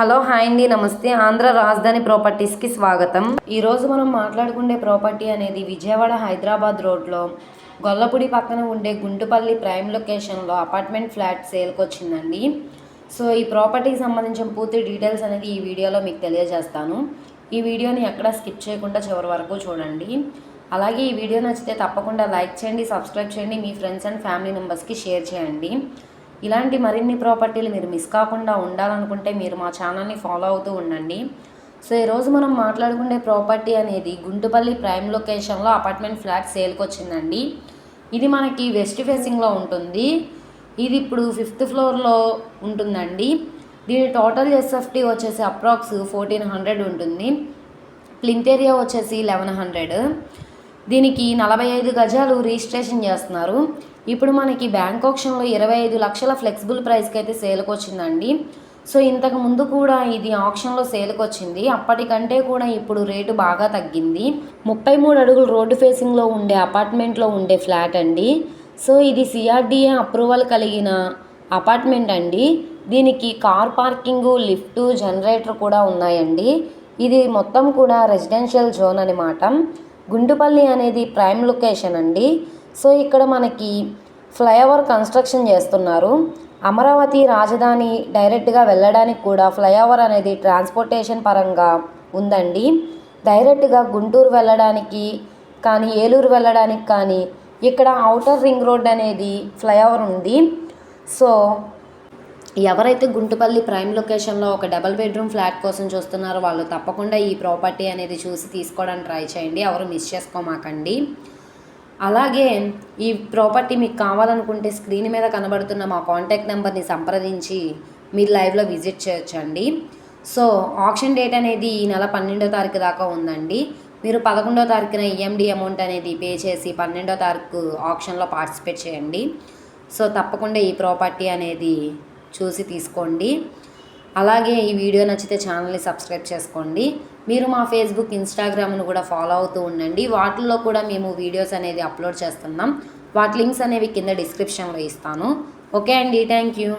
Hello hi అండి. నమస్తే. ఆంధ్ర రాజధాని ప్రాపర్టీస్కి స్వాగతం. ఈరోజు మనం మాట్లాడుకునే ప్రాపర్టీ అనేది విజయవాడ హైదరాబాద్ రోడ్లో గొల్లపూడి పక్కన ఉండే గుంటుపల్లి ప్రైమ్ లొకేషన్లో అపార్ట్మెంట్ ఫ్లాట్ సేల్కి వచ్చిందండి. సో ఈ ప్రాపర్టీకి సంబంధించిన పూర్తి డీటెయిల్స్ అనేది ఈ వీడియోలో మీకు తెలియజేస్తాను. ఈ వీడియోని ఎక్కడా స్కిప్ చేయకుండా చివరి వరకు చూడండి. అలాగే ఈ వీడియో నచ్చితే తప్పకుండా లైక్ చేయండి సబ్స్క్రైబ్ చేయండి మీ ఫ్రెండ్స్ అండ్ ఫ్యామిలీ మెంబర్స్కి షేర్ చేయండి. ఇలాంటి మరిన్ని ప్రాపర్టీలు మీరు మిస్ కాకుండా ఉండాలనుకుంటే మీరు మా ఛానల్ని ఫాలో అవుతూ ఉండండి. సో ఈరోజు మనం మాట్లాడుకునే ప్రాపర్టీ అనేది గుంటుపల్లి ప్రైమ్ లొకేషన్లో అపార్ట్మెంట్ ఫ్లాట్ సేల్కి వచ్చిందండి. ఇది మనకి వెస్ట్ ఫేసింగ్లో ఉంటుంది. ఇది ఇప్పుడు ఫిఫ్త్ ఫ్లోర్లో ఉంటుందండి. దీని టోటల్ ఎస్ఎఫ్టీ వచ్చేసి అప్రాక్స్ ఫోర్టీన్ హండ్రెడ్ ఉంటుంది. ప్లింత్ ఏరియా వచ్చేసి లెవెన్ హండ్రెడ్. దీనికి నలభై ఐదు గజాలు రిజిస్ట్రేషన్ చేస్తున్నారు. ఇప్పుడు మనకి బ్యాంక్ ఆప్షన్లో ఇరవై ఐదు లక్షల ఫ్లెక్సిబుల్ ప్రైస్కి అయితే సేల్కి వచ్చిందండి సో ఇంతకు ముందు కూడా ఇది ఆప్షన్లో సేల్కి వచ్చింది అప్పటికంటే కూడా ఇప్పుడు రేటు బాగా తగ్గింది. ముప్పై మూడు అడుగులు రోడ్డు ఫేసింగ్లో ఉండే అపార్ట్మెంట్లో ఉండే ఫ్లాట్ అండి. సో ఇది సిఆర్డిఏ అప్రూవల్ కలిగిన అపార్ట్మెంట్ అండి. దీనికి కార్ పార్కింగ్ లిఫ్ట్ జనరేటర్ కూడా ఉన్నాయండి. ఇది మొత్తం కూడా రెసిడెన్షియల్ జోన్ అనమాట గుండుపల్లి అనేది ప్రైమ్ లొకేషన్ అండి. సో ఇక్కడ మనకి ఫ్లైఓవర్ కన్స్ట్రక్షన్ చేస్తున్నారు. అమరావతి రాజధాని డైరెక్ట్గా వెళ్ళడానికి కూడా ఫ్లైఓవర్ అనేది ట్రాన్స్పోర్టేషన్ పరంగా ఉందండి. డైరెక్ట్గా గుంటూరు వెళ్ళడానికి కానీ ఏలూరు వెళ్ళడానికి కానీ ఇక్కడ అవుటర్ రింగ్ రోడ్ అనేది ఫ్లైఓవర్ ఉంది. సో ఎవరైతే గుంటుపల్లి ప్రైమ్ లొకేషన్లో ఒక డబల్ బెడ్రూమ్ ఫ్లాట్ కోసం చూస్తున్నారో వాళ్ళు తప్పకుండా ఈ ప్రాపర్టీ అనేది చూసి తీసుకోవడానికి ట్రై చేయండి. ఎవరు మిస్ చేసుకోమాకండి. అలాగే ఈ ప్రాపర్టీ మీకు కావాలనుకుంటే స్క్రీన్ మీద కనబడుతున్న మా కాంటాక్ట్ నెంబర్ని సంప్రదించి మీరు లైవ్లో విజిట్ చేయొచ్చండి. సో ఆప్షన్ డేట్ అనేది ఈ నెల పన్నెండో తారీఖు దాకా ఉందండి. మీరు పదకొండో తారీఖున ఈఎండి అమౌంట్ అనేది పే చేసి పన్నెండో తారీఖు ఆప్షన్లో పార్టిసిపేట్ చేయండి. సో తప్పకుండా ఈ ప్రాపర్టీ అనేది చూసి తీసుకోండి. అలాగే ఈ వీడియో నచ్చితే ఛానల్ని సబ్స్క్రైబ్ చేసుకోండి. మీరు మా ఫేస్బుక్ ఇన్స్టాగ్రామ్ను కూడా ఫాలో అవుతూ ఉండండి. వాటిల్లో కూడా మేము వీడియోస్ అనేది అప్లోడ్ చేస్తున్నాం. వాటి లింక్స్ అనేవి కింద డిస్క్రిప్షన్లో ఇస్తాను. ఓకే అండి. Thank you.